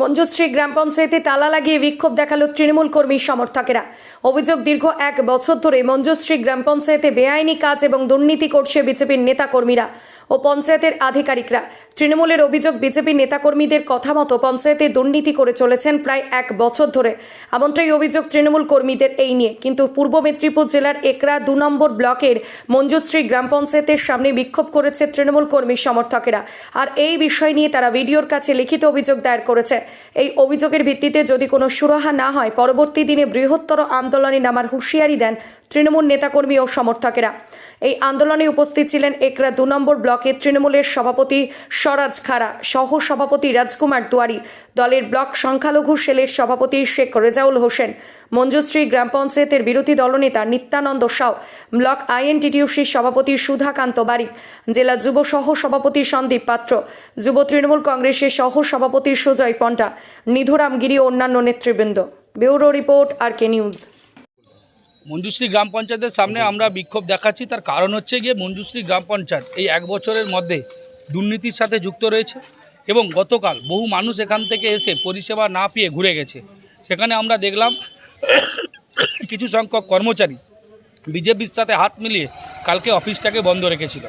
মঞ্জুশ্রী গ্রাম পঞ্চায়েতে তালা লাগিয়ে বিক্ষোভ দেখাল তৃণমূল কর্মী সমর্থকেরা। অভিযোগ, দীর্ঘ এক বছর ধরে মঞ্জুশ্রী গ্রাম পঞ্চায়েতে বেআইনি কাজ এবং দুর্নীতি করছে বিজেপির নেতাকর্মীরা। ও পঞ্চায়েতের আধিকারিকরা। তৃণমূলের অভিযোগ, বিজেপির নেতাকর্মীদের কথা মতো পঞ্চায়েতে দুর্নীতি করে চলেছেন প্রায় এক বছর ধরে। এমনটাই অভিযোগ তৃণমূল কর্মীদের এই নিয়ে। কিন্তু পূর্ব মেদিনীপুর জেলার একরা দু নম্বর ব্লকের মঞ্জুশ্রী গ্রাম পঞ্চায়েতের সামনে বিক্ষোভ করেছে তৃণমূল কর্মী সমর্থকেরা। আর এই বিষয় নিয়ে তারা ভিডিওর কাছে লিখিত অভিযোগ দায়ের করেছে। এই অভিযোগের ভিত্তিতে যদি কোনো সুরাহা না হয়, পরবর্তী দিনে বৃহত্তর আন্দোলনে নামার হুঁশিয়ারি দেন তৃণমূল নেতাকর্মী ও সমর্থকেরা। এই আন্দোলনে উপস্থিত ছিলেন একরা দু নম্বর ব্লকের তৃণমূলের সভাপতি স্বরাজ খাড়া সহ সভাপতি রাজকুমার দুয়ারি, দলের ব্লক সংখ্যালঘু সেলের সভাপতি শেখ রেজাউল হোসেন, মঞ্জুশ্রী গ্রাম পঞ্চায়েতের বিরোধী দলনেতা নিত্যানন্দ সাউ, ব্লক আইএনটিটিউসির সভাপতি সুধাকান্ত বারিক, জেলা যুব সহ সভাপতি সন্দীপ পাত্র, যুব তৃণমূল কংগ্রেসের সহ সভাপতি সুজয় পন্টা নিধুরাম গিরি ও অন্যান্য নেতৃবৃন্দ। Bureau report R K news. Manjushree গ্রাম পঞ্চায়েতের সামনে আমরা বিক্ষোভ দেখাচ্ছি তার কারণ হচ্ছে গিয়ে মঞ্জুশ্রী গ্রাম পঞ্চায়েত এই এক বছরের মধ্যে দুর্নীতির সাথে যুক্ত রয়েছে এবং গতকাল বহু মানুষ এখান থেকে এসে পরিষেবা না পেয়ে ঘুরে গেছে। সেখানে আমরা দেখলাম কিছু সংখ্যক কর্মচারী বিজেপির সাথে হাত মিলিয়ে কালকে অফিসটাকে বন্ধ রেখেছিল।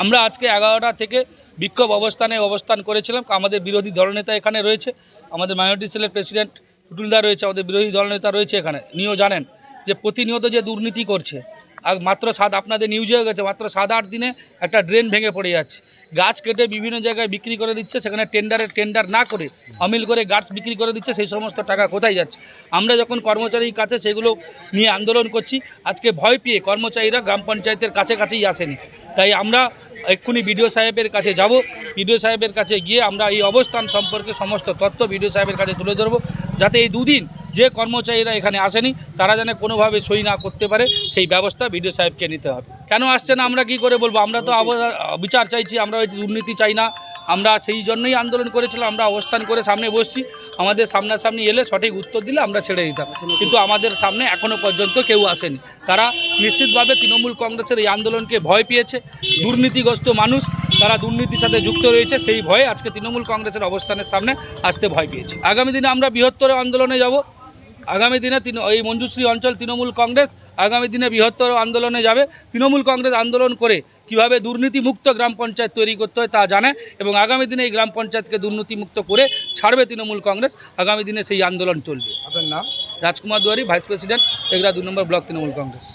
আমরা আজকে এগারোটা থেকে বিক্ষোভ অবস্থানে অবস্থান করেছিলাম। আমাদের বিরোধী দলনেতা এখানে রয়েছে আমাদের মাইনরিটি সেলের প্রেসিডেন্ট টুটুলদা রয়েছে আমাদের বিরোধী দলনেতা রয়েছে এখানে। নিয়েও জানেন যে প্রতিনিয়ত যে দুর্নীতি করছে, আর মাত্র সাত, আপনাদের নিউজে হয়ে গেছে, মাত্র সাত, আট দিনে একটা ড্রেন ভেঙে পড়ে যাচ্ছে। গাছ কেটে বিভিন্ন জায়গায় বিক্রি করে দিচ্ছে, সেখানে টেন্ডারের টেন্ডার না করে অমিল করে গাছ বিক্রি করে দিচ্ছে, সেই সমস্ত টাকা কোথায় যাচ্ছে? আমরা যখন কর্মচারীর কাছে সেগুলো নিয়ে আন্দোলন করছি, আজকে ভয় পেয়ে কর্মচারীরা গ্রাম পঞ্চায়েতের কাছে কাছেই আসেনি। তাই আমরা এক্ষুনি বিডিও সাহেবের কাছে যাব, বিডিও সাহেবের কাছে গিয়ে আমরা এই অবস্থান সম্পর্কে সমস্ত তথ্য বিডিও সাহেবের কাছে তুলে ধরবো, যাতে এই দুদিন যে কর্মচারীরা এখানে আসেনি, তারা যেন কোনোভাবে সই না করতে পারে, সেই ব্যবস্থা বিডিও সাহেবকে নিতে হবে। কেন আসছে না আমরা কি করে বলব? আমরা তো বিচার চাইছি, আমরা দুর্নীতি চাই না। আমরা সেই জন্যই আন্দোলন করেছিলাম, আমরা অবস্থান করে সামনে বসছি। আমাদের সামনাসামনি এলে সঠিক উত্তর দিলে আমরা ছেড়ে দিতাম। কিন্তু আমাদের সামনে এখনও পর্যন্ত কেউ আসেনি। তারা নিশ্চিতভাবে তৃণমূল কংগ্রেসের এই আন্দোলনকে ভয় পেয়েছে। দুর্নীতিগ্রস্ত মানুষ, তারা দুর্নীতির সাথে যুক্ত রয়েছে, সেই ভয়ে আজকে তৃণমূল কংগ্রেসের অবস্থানের সামনে আসতে ভয় পেয়েছে। আগামী দিনে আমরা বৃহত্তর আন্দোলনে যাব। আগামী দিনে তিন এই মঞ্জুশ্রী অঞ্চল তৃণমূল কংগ্রেস আগামী দিনে বৃহত্তর আন্দোলনে যাবে। তৃণমূল কংগ্রেস আন্দোলন করে কীভাবে দুর্নীতিমুক্ত গ্রাম পঞ্চায়েত তৈরি করতে হয় তা জানে এবং আগামী দিনে এই গ্রাম পঞ্চায়েতকে দুর্নীতিমুক্ত করে ছাড়বে তৃণমূল কংগ্রেস। আগামী দিনে সেই আন্দোলন চলবে। আপনার নাম? রাজকুমার দুয়ারি ভাইস প্রেসিডেন্ট এগরা দু নম্বর ব্লক তৃণমূল কংগ্রেস।